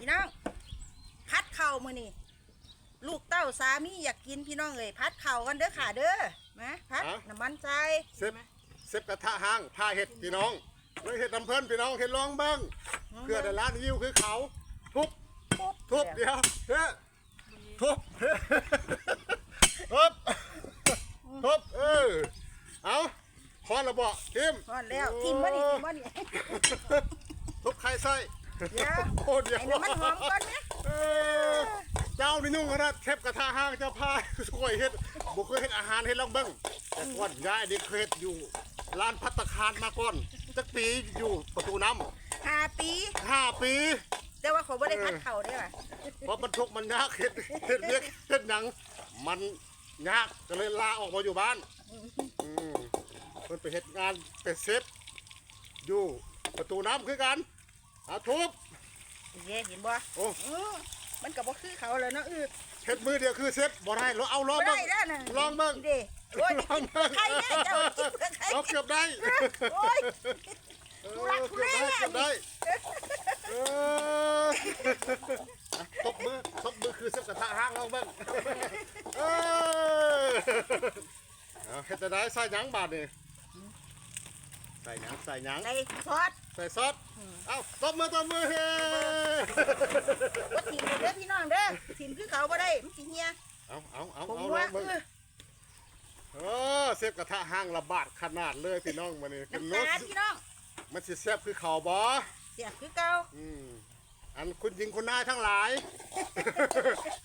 พี่น้องพัดเข่าวมือนี่ลูกเต้าสามีอยากกินพี่น้องเอ้ยพัดเข่าวกันเด้อค่ะเด้อมาพัดฮะ น้ำมันใจเซฟเซฟกระทะห้างผ้าเห็ดพี่น้องเลยเห็ดน้ำเพิ่นพี่น้องเห็ดลองเบิ้งเพื่อแต่ร้านยิวคือเขาทุบปุ๊บทุบเดียวเฮ้ทุบเฮ้ทุบทุบเออเอาคอนระเบาะทิมพอแล้วทิมบ่นี่ทิมบ่นี่ทุบไข่ไส้ เดี๋ยวโอ้เดี๋ยวไอ้น้ำมันหอมก่อนนะเออเจ้านี่นุ่งขนาดเทปกระทะห้างเจ้าพายสวยเฮ็ดบุเคยเฮ็ดอาหารเฮ็ดลองเบิ้งแต่ก่อนย้ายเด็กเคยเฮ็ดอยู่ร้านพัตตาคารมาก่อนจักปีอยู่ประตูน้ำห้าปีห้าปี แต่ว่าเขาบ่ได้พัดเข่าวได้ป่ะเพราะมันทุกข์มันยากเฮ็ดเฮ็ดเรียกเฮ็ดหนัง มันยากก็เลยลาออกมาอยู่บ้านอืมเพิ่นไปเฮ็ดงานเป็นเซฟอยู่ประตูน้ำคือกัน อาทุบเย้เห็นบ่โอ้อื้อมันก็บ่คือเขาแล้วเนาะเออเฮ็ดมือเดียวคือเซฟบ่ได้เราเอาลองบ่เบิ่ได้งแล้วนะลองเบิ่งเด้โอ้ยลองเบิ่งใครแน่เจ้ากินเพื่อใครเราเกือบได้โอ้ยเออทุลักทุเกือบเลได้อะเกือบได้เอออะตบมือตบมือคือเซฟกระทะห้างลองเบิ่งเออเอาเฮ็ดจะได้ใส่หยังบาดนี่ ใส่หยังใส่หยังในซอสใส่ซอสเอ้าตบมือตบมือเฮ้บ่ทิมเลยเด้อพี่น้องเด้อทิมคือเขาบ่ได้มันสิเฮียเอาเอาเอาผมเอาลว่าองเบิ่งเออเออเซฟกระทะห้างระบาดขนาดเลยพี่น้องมานี่เป็นน้ำรตาสลพี่น้องมันสิแซ่บคือเขาวบ่เสียบคือเก่าอืมอันคุณหญิงคุณนายทั้งหลาย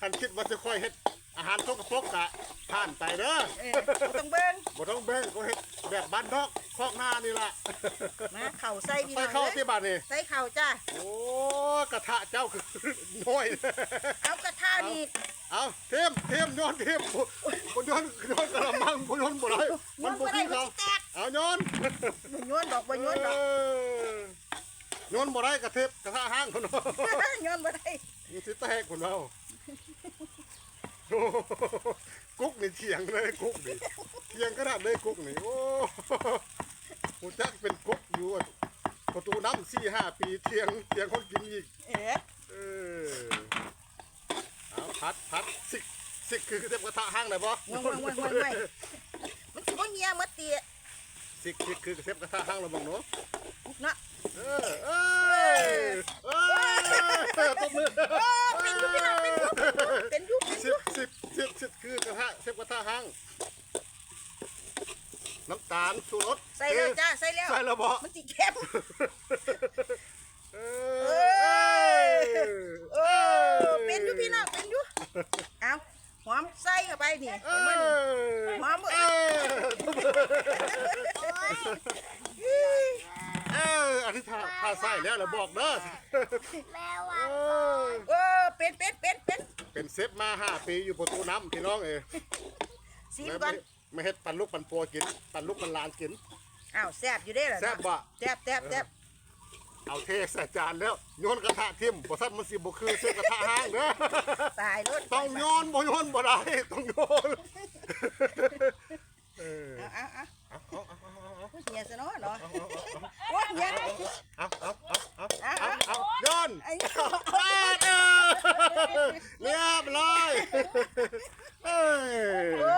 คันคิดว่าจะค่อยเฮ็ดอาหารทกปรกกะผ่านไปเด้อ เออบ่ต้องเบิ่งบ่ต้องแบ่งก็เฮ็ดแบบบ้านนอก คอกหน้านี่ล่ะมาเข่าใส่พี่ไปน้องเข้าเด้ที่อบ้านนี่ใส่เข่าจ้าโอ้กระทะเจ้าคือน้อยเอากระทะนี่เอาเทมเทมโยนเทมบ่โยนโยนกระมังบ่โยนบ่ได้มันบ่บ่ได้คือมันเขาสิแตกเอาโยนบ่โยนดอกบ่โยนดอก เออโยนบ่ได้กระเทบกระทะห้างคนเนาะโยนบ่ได้มันสิแตกคนเราโอ้โหกุ๊กนี่เถียงเลยกุ๊กนี่เถียงขนาดเลยกุ๊กนี่โอ้ หูจักเป็นกุ๊กอยู่อะประตูน้ำสี่ห้าปีเถียงเถียงคนกินอีก เอ๋เออเอาพัดพัดสิกสิกคือเทบกระทะห้างไหนบ่งงงงงงงมันสิบ่เฮียหมดติสิกสิกคือเทบกระทะห้างเราบังเนาะเนาะเออเออเออตบมือโอ้เป็นอยู่พี่น้องเป็นอยู่เป็นอยู่เป็นอสิยู่บสิบสิบสิบคือกระทะเทบกระทะห้าง น้ำตาลชูรสใส่แล้วจ้าใส่แล้วใส่แล้วบ่มันสิเค็มเอเออเออเป็นอยู่พี่น้องเป็นอยู่เอาหอมใส่เข้าไปนี่เอเอามานี่อหอมบ่เออเอออันนี้ถ้าถ้าใส่แล้วเราบอกเด้อแม่เอว่าอเออเป็นเป็นเป็นเป็นเป็นเซฟมาห้าปีอยู่ประตูน้ำพี่น้องเอยซีมแล้วก่อไม่น ไม่เฮ็ดปันลูกปันปัวกิน ปันลูกปันหลานกิน อ้าวแซ่บอยู่เด้อล่ะแซ่บบ่ แซ่บแซ่บแซ่บเอาเทใส่จานแล้วโยนกระทะทิ่มบ่ซัดมันสิบ่คือเซฟกระทะห้างเด้อตายรถต้องโยนบ่โยนบ่ได้ต้องโยนเออเอาเอาเอาเอาเอาเอาเอาเฮียซะเนาะเนาะโอ้ยเฮียเอาเอาเอาเอาเอาเอาเอาเอาโยนไอ้ปาดเออเรียบร้อยเอ้ยโอ้